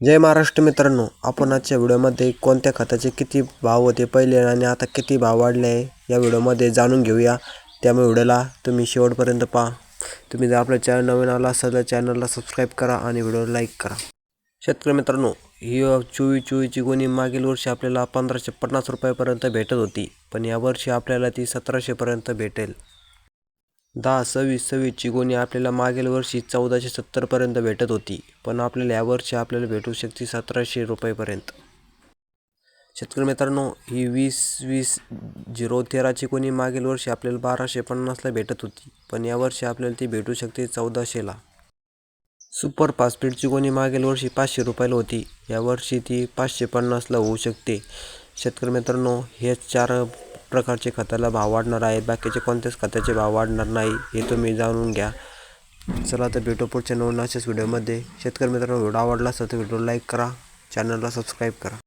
जय महाराष्ट्र मित्रांनो आपण आजच्या व्हिडिओमध्ये कोणत्या खताचे किती भाव होते पहिले आणि आता किती भाव वाढले आहे या व्हिडिओमध्ये जाणून घेऊया. त्यामुळे व्हिडिओला तुम्ही शेवटपर्यंत पहा. तुम्ही जर आपल्या चॅनल नवीन आला असाल तर चॅनलला सबस्क्राईब करा आणि व्हिडिओला लाईक करा. शेतकरी मित्रांनो ही चोवीस चोवीची गुणी मागील वर्षी आपल्याला पंधराशे पन्नास रुपयापर्यंत भेटत होती पण यावर्षी आपल्याला ती सतराशेपर्यंत भेटेल. दहा सव्वीस सव्वीसची गोणी आपल्याला मागील वर्षी चौदाशे सत्तरपर्यंत भेटत होती पण आपल्याला यावर्षी आपल्याला भेटू शकते सतराशे रुपयेपर्यंत शेतकरी मित्रांनो ही वीस वीस झिरो तेराची कोणी मागील वर्षी आपल्याला बाराशे पन्नासला भेटत होती पण यावर्षी आपल्याला ती भेटू शकते चौदाशेला. सुपर फास्टफीडची कोणी मागील वर्षी पाचशे रुपयाला होती यावर्षी ती पाचशे पन्नासला होऊ शकते. शेतकरी मित्रांनो हेच चार प्रकारचे खताला भाव वाढणार आहेत बाकीचे कोणत्याच खताचे भाव वाढणार नाही हे तुम्ही जाणून घ्या. चला तर भेटू पुढच्या नवीन अशाच व्हिडिओमध्ये शेतकरी मित्रांनो व्हिडिओ आवडला असेल तर व्हिडिओ लाईक करा चॅनलला सबस्क्राईब करा.